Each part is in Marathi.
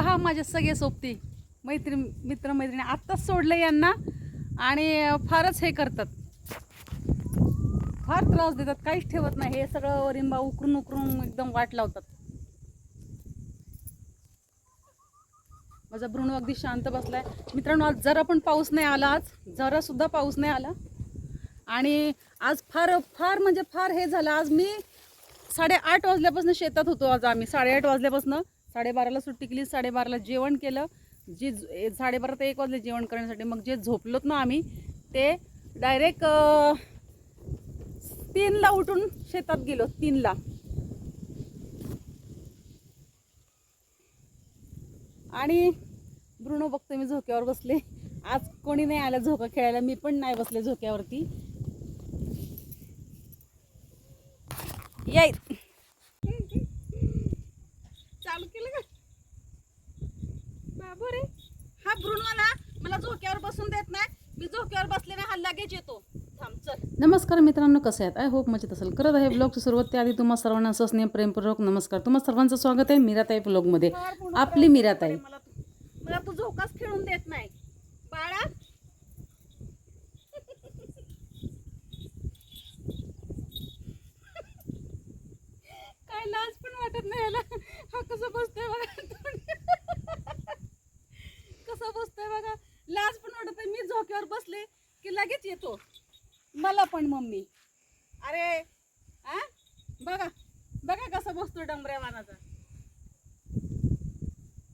पहा माझ्या सगळे सोबती. मैत्रीण मित्र मैत्रिणी आत्ताच सोडलं यांना आणि फारच हे करतात. फार त्रास देतात काहीच ठेवत नाही. हे सगळं वरिंबा उकरून उकरून एकदम वाट लावतात. माझा भ्रूण अगदी शांत बसलाय. मित्रांनो आज जरा पण पाऊस नाही आला आज. जरा सुद्धा पाऊस नाही आला. आणि आज फार फार म्हणजे फार हे झालं. आज मी साडेआठ वाजल्यापासून शेतात होतो आज आम्ही. साडेआठ वाजल्यापासून साडेबाराला सुट्टी केली साडेबाराला जेवण केलं. जे साडेबारा ते एक वाजले जेवण करण्यासाठी. मग जे झोपलोत ना आम्ही ते डायरेक्ट तीनला उठून शेतात गेलो तीनला. आणि ब्रुणो बघतो मी झोक्यावर बसले. आज कोणी नाही आलं झोका खेळायला मी पण नाही बसले झोक्यावरती. याय चालू केलं का बाबा रे हा ब्रुनो ना मला झोक्यावर बसून देत नाही मी झोक्यावर बसले ना हा लगेच येतो थांब चल नमस्कार मित्रांनो कसे आहेत? आय होप मजेत असेल. करत आहे ब्लॉगची सुरुवात. त्याआधी तुम्हा सर्वांना असं प्रेमपूर्वक नमस्कार. तुम्हा सर्वांचं स्वागत आहे मीराताई ब्लॉगमध्ये आपली मीराताई. मला तू. मला तू झोकाच खेळून देत नाही. बाळा. काय लाज पण वाटत नाही याला. हा कसं बसतोय बघा. कसं बसतोय बघा. लाज पण वाटत नाही. मी झोक्यावर बसले की लगेच येतो. मला पण मम्मी. अरे आ? बघा बघा कसं बसतो डमऱ्या वानाचा.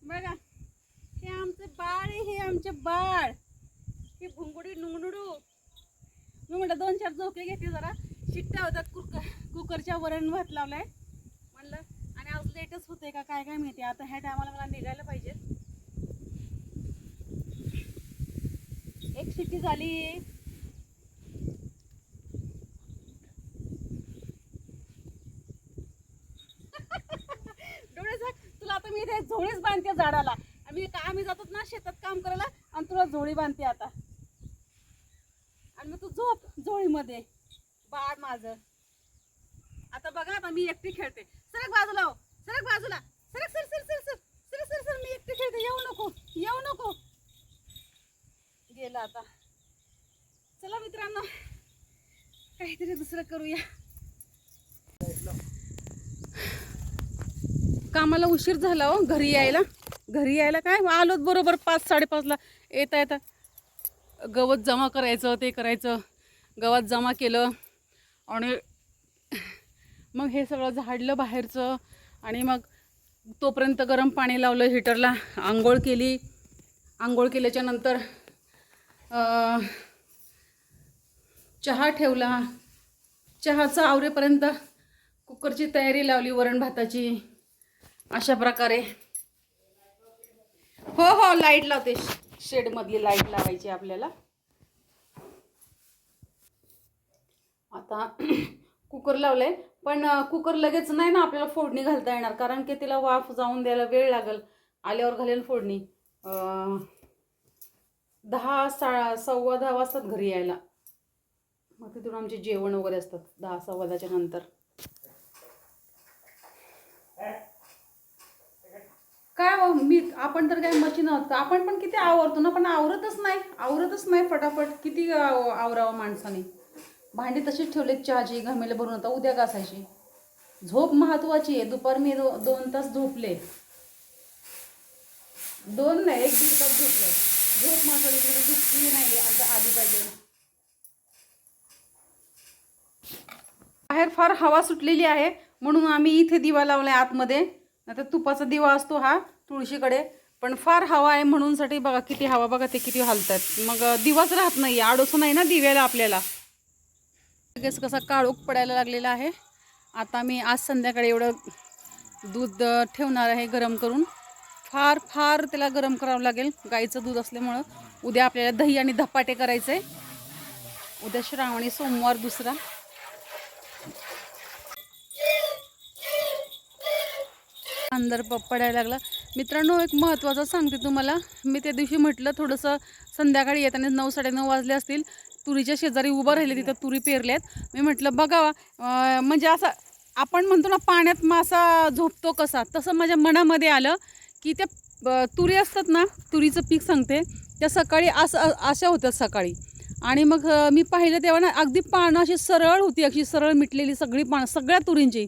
बघा हे आमचे बाळ आहे हे आमचे बाळ. हे भुंगुडी नुंगनुडू मी म्हटलं दोन चार झोके घेते जरा. शिट्ट्या होतात कुकर कुकरच्या वरण भात लावलाय. म्हणलं आणि आज लेटच होते का काय काय माहिती? आता ह्या टायमाला मला निघायला पाहिजे. एक शिट्टी झाली डोळे झाक तुला आता मी इथे झोळीच बांधते झाडाला. आम्ही आम्ही जातो ना शेतात काम करायला आणि तुला झोळी बांधते आता. आणि मग तू झोप झोळीमध्ये. बाळ माझं. आता बघा आता मी एकटी खेळते. सरक बाजूला हो. सरक बाजूला. सरक सर सर सर सर. सर सर सर मी एकटी खेळते. येऊ नको. येऊ नको. गेला आता. चला मित्रांनो. काहीतरी दुसरं करूया. कामाला उशीर झाला हो घरी यायला. घरी यायला काय? आलोत बरोबर पाच साडेपाचला. येता येता गवत जमा करायचं ते करायचं. गवत जमा केलं आणि मग हे सगळं झाडलं बाहेरचं आणि मग तोपर्यंत गरम पाणी लावलं हिटरला आंघोळ केली. आंघोळ केल्याच्यानंतर चहा ठेवला. चहाचा आवरेपर्यंत कुकरची तयारी लावली वरण भाताची. अशा प्रकारे. हो हो लाइट लावते. शेडमधली लाइट लावायची आपल्याला. आता कुकर लावलंय पण कुकर लगेच नाही ना आपल्याला फोडणी घालता येणार कारण की तिला वाफ जाऊन द्यायला वेळ लागेल. आल्यावर घालेल फोडणी. दहा सा सव्वा दहा वाजतात घरी यायला. मग तिथून आमचे जेवण वगैरे असतात दहा सव्वा दहाच्या नंतर. काय हो, मी आपण तर काय मशीन आहोत का? आपण पण किती आवरतो ना पण आवरतच नाही आवरतच नाही फटाफट. किती आव- आवरावं माणसाने. भांडी तशीच ठेवलेत चहाची घमेले भरून आता उद्या घासायची. झोप महत्वाची आहे. दुपार मी दो, दोन तास झोपले. दोन नाही एक दीड तास झोपले. झोप महत्वाची तिकडे दुखली नाही आता आधी पाहिजे. बाहेर फार हवा सुटलेली आहे म्हणून आम्ही इथे दिवा लावलाय आतमध्ये. आता तुपाचा दिवा असतो हा तुळशीकडे. पण फार हवा आहे म्हणूनसाठी बघा किती हवा बघा ते किती हलतात मग दिवाच राहत नाही आडोसं नाही ना दिव्याला आपल्याला. लगेच कसा काळोख पडायला लागलेला आहे. आता मी आज संध्याकाळी एवढं दूध ठेवणार आहे गरम करून. फार फार त्याला गरम करावं लागेल गाईचं दूध असल्यामुळं. उद्या आपल्याला दही आणि धपाटे करायचे उद्या श्रावणी सोमवार दुसरा. अंदर प पडायला लागला. मित्रांनो एक महत्त्वाचं सांगते तुम्हाला. मी त्या दिवशी म्हटलं थोडंसं संध्याकाळी येताना नऊ साडेनऊ वाजले असतील. तुरीच्या शेजारी उभं राहिले तिथं तुरी पेरल्यात. मी म्हटलं बघावा म्हणजे असं आपण म्हणतो ना पाण्यात मासा झोपतो कसा? तसं माझ्या मनामध्ये आलं की त्या तुरी असतात ना तुरीचं पीक सांगते. त्या सकाळी असं अशा होत्या सकाळी. आणि मग मी पाहिलं तेव्हा ना अगदी पानं अशी सरळ होती अशी सरळ मिटलेली सगळी पानं सगळ्या तुरींची.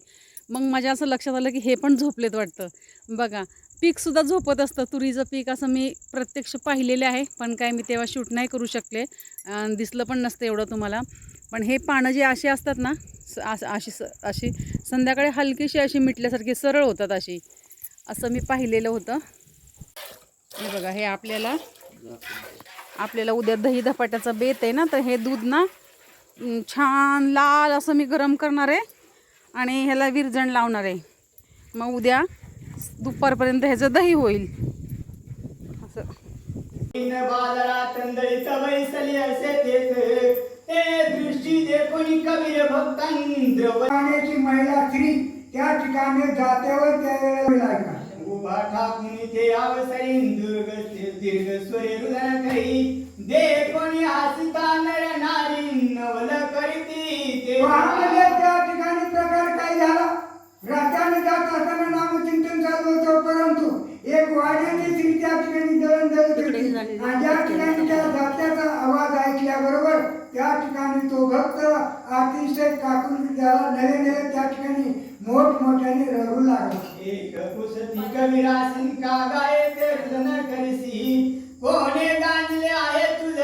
मग माझ्या असं लक्षात आलं की हे पण झोपलेत वाटतं. बघा पीकसुद्धा झोपत असतं. तुरीचं पीक असं मी प्रत्यक्ष पाहिलेले आहे पण काय मी तेव्हा शूट नाही करू शकले. दिसलं पण नसतं एवढं तुम्हाला. पण हे पानं जे अशी असतात ना स- अस- अशी स अशी संध्याकाळी हलकीशी अशी मिटल्यासारखी सरळ होतात अशी. असं मी पाहिलेलं होतं. हे बघा हे आपल्याला आपल्याला उद्या दही धपाट्याचा बेत आहे ना तर हे दूध ना छान लाल असं मी गरम करणार आहे. आणि ह्याला विरजण लावणार आहे. मग उद्या दुपारपर्यंत ह्याचं दही होईल. असं. महिला स्त्री त्या ठिकाणी जात्यावर त्यावेळेला ऐका उभा ठाकून ते अवसरी दुर्ग दीर्घ स्वरे रुदन करी देखोनी हसिता नर नारी नवल करीती ते महामध्ये त्या ठिकाणी प्रकार काय झाला राज्याने जात असताना नामचिंतन चालू होतं परंतु एक वाड्याची स्त्री त्या ठिकाणी दळण दळत होती आणि ज्या ठिकाणी त्या जात्याचा आवाज ऐकल्याबरोबर त्या ठिकाणी तो भक्त अतिशय काकून त्याला नवे नवे त्या ठिकाणी मोठमोठ्याने रडू लागला एक कुसती कबीरासिन का गाये ते रुदन करसी कोणे गांजले आहे तुझ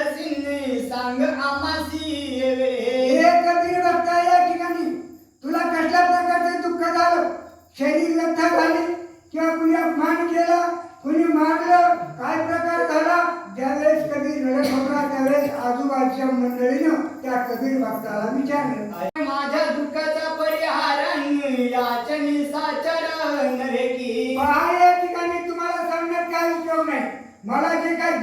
सांग आमासी वे हे कबीर भक्ता या ठिकाणी तुला कसल्या प्रकारचे दुःख झालं? शरीर व्यथा झाली किंवा कुणी अपमान केला कुणी मारलं काय प्रकार झाला? ज्यावेळेस कबीर रडत होता त्यावेळेस आजूबाजूच्या मंडळीनं त्या कबीर भक्ताला विचारलं. माझ्या दुःखाचा परिहार याचनी साचरण रे की. पहा या ठिकाणी तुम्हाला सांगण्यात काय उपयोग नाही. मला जे काय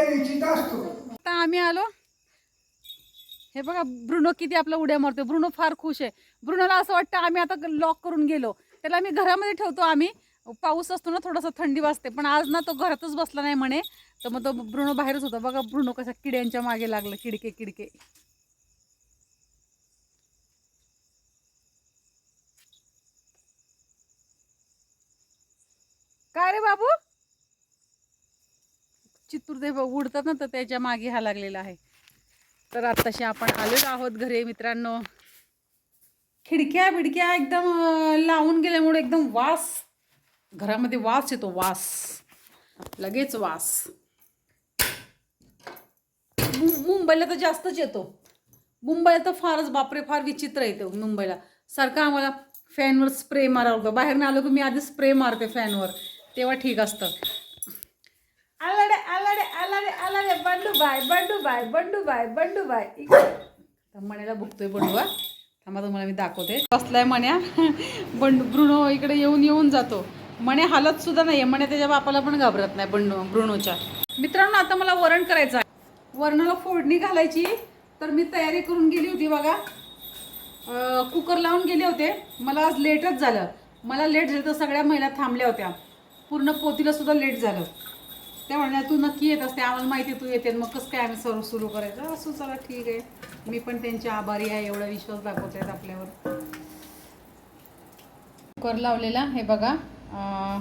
असतो. आता आम्ही आलो. हे बघा ब्रुनो किती आपला उड्या मारतो ब्रुनो फार खुश आहे. ब्रुनोला असं वाटतं आम्ही आता लॉक करून गेलो. त्याला आम्ही घरामध्ये ठेवतो आम्ही. पाऊस असतो ना थोडासा थंडी वाजते. पण आज ना तो घरातच बसला नाही म्हणे. तर मग तो ब्रुनो बाहेरच होता. बघा ब्रुनो कसा किड्यांच्या मागे लागलं. किडके किडके. काय रे बाबू? चित्तूर उडतात ना तर त्याच्यामागे हा लागलेला आहे. तर आत्ताशी आपण आलेलो आहोत घरी मित्रांनो. खिडक्या बिडक्या एकदम लावून गेल्यामुळे एकदम वास घरामध्ये वास येतो वास. लगेच वास. मुंबईला तर जास्तच येतो. मुंबईला तर फारच बापरे फार विचित्र येतो मुंबईला. सारखं आम्हाला फॅनवर स्प्रे मारावं लागतो. बाहेर आलो की मी आधी स्प्रे मारते फॅनवर. तेव्हा ठीक असतं. आला रे Bandu bye Bandu bye Bandu bye Bandu bye. इकडे. मण्याला बघतोय बंडूबा थांबा तुम्हाला मी दाखवते. बसलाय मण्या. बंडू ब्रुणो इकडे येऊन येऊन जातो. मण्या हालत सुद्धा नाही मण्या त्याच्या बापाला पण घाबरत नाही बंडू ब्रुणोच्या मित्रांनो आता मला वरण करायचं आहे. वरणाला फोडणी घालायची. तर मी तयारी करून गेली होती बघा. कुकर लावून गेले होते. मला आज लेटच झालं. मला लेट झालं तर सगळ्या महिला थांबल्या होत्या. पूर्ण पोतीला सुद्धा लेट झालं. ते म्हणल्या तू नक्की येत असते आम्हाला माहिती तू येते. मग कसं काय आम्ही सर्व सुरू करायचं? असं चला ठीक आहे. मी पण त्यांची आभारी आहे एवढा विश्वास दाखवत आहेत आपल्यावर. कुकर लावलेला हे बघा. अं,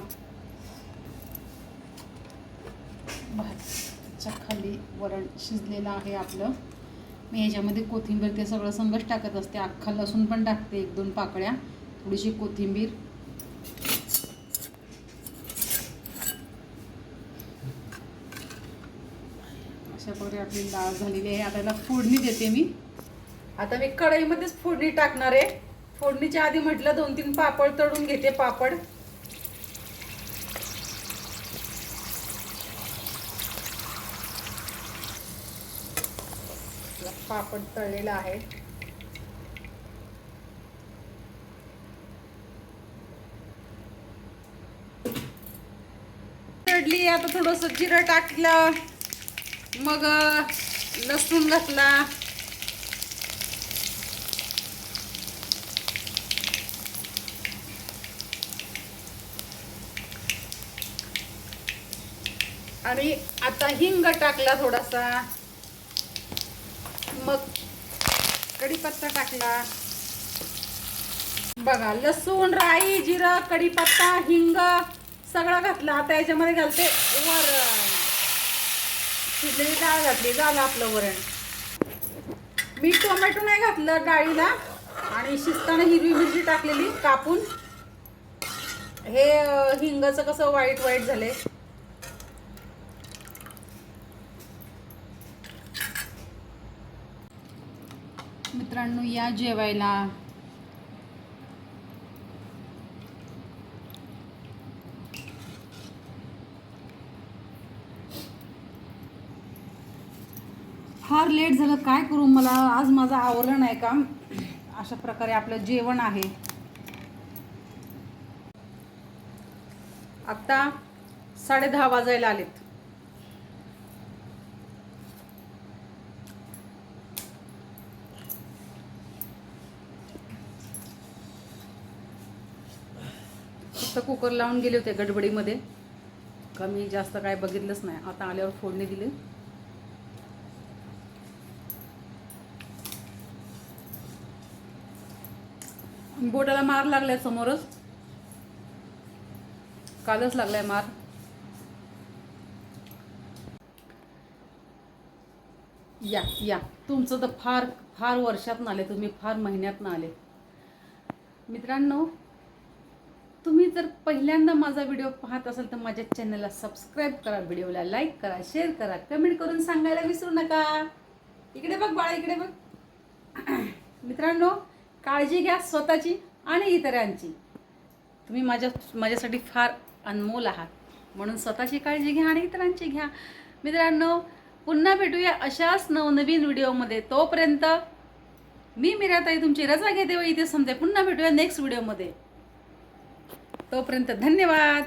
खाली वरण शिजलेलं आहे आपलं. मी ह्याच्यामध्ये कोथिंबीर ते सगळं संगच टाकत असते. अख्खा लसूण पण टाकते एक दोन पाकळ्या. थोडीशी कोथिंबीर. अशा प्रकारे आपली डाळ झालेली आहे. आता याला फोडणी देते मी. आता मी कढईमध्येच फोडणी टाकणार आहे. फोडणीच्या आधी म्हटलं दोन तीन पापड तळून घेते पापड. पापड तळलेला आहे. तळली आता थोडस जिरं टाकलं. मग लसूण घातला. आणि आता हिंग टाकला थोडासा. मग कढीपत्ता टाकला. बघा लसूण राई जिरं कढीपत्ता हिंग सगळं घातला. आता याच्यामध्ये घालते वरण. शिजलेली डाळ घातली झालं आपलं वरण. मी टोमॅटो नाही घातलं डाळीला आणि शिजताना हिरवी मिरची टाकलेली कापून. हे हिंगाचं कसं वाईट वाईट झाले मित्रांनो या जेवायला फार लेट झालं काय करू मला? आज माझं आवरण आहे काम अशा प्रकारे आपलं जेवण आहे. आता साडे दहा वाजायला आलेत. फक्त कुकर लावून गेले होते गडबडीमध्ये. कमी जास्त काय बघितलंच नाही. आता आल्यावर फोडणी दिली. बोटाला मार लागलाय समोरच. कालच लागलाय मार. या या. तुमचं तर फार फार वर्षात आले तुम्ही फार महिन्यात आले मित्रांनो तुम्ही जर पहिल्यांदा माझा व्हिडिओ पाहत असाल तर माझ्या चॅनलला सबस्क्राईब करा व्हिडिओला लाईक करा शेअर करा कमेंट करून सांगायला विसरू नका. इकडे बघ बाळा इकडे बघ. मित्रांनो काळजी घ्या स्वतःची आणि इतरांची. तुम्ही माझ्या माझ्यासाठी फार अनमोल आहात. म्हणून स्वतःची काळजी घ्या आणि इतरांची घ्या. मित्रांनो पुन्हा भेटूया अशाच नवनवीन व्हिडिओमध्ये. तोपर्यंत मी मिराताई तुमची रजा घेते व इथे समजे पुन्हा भेटूया नेक्स्ट व्हिडिओमध्ये. तोपर्यंत धन्यवाद.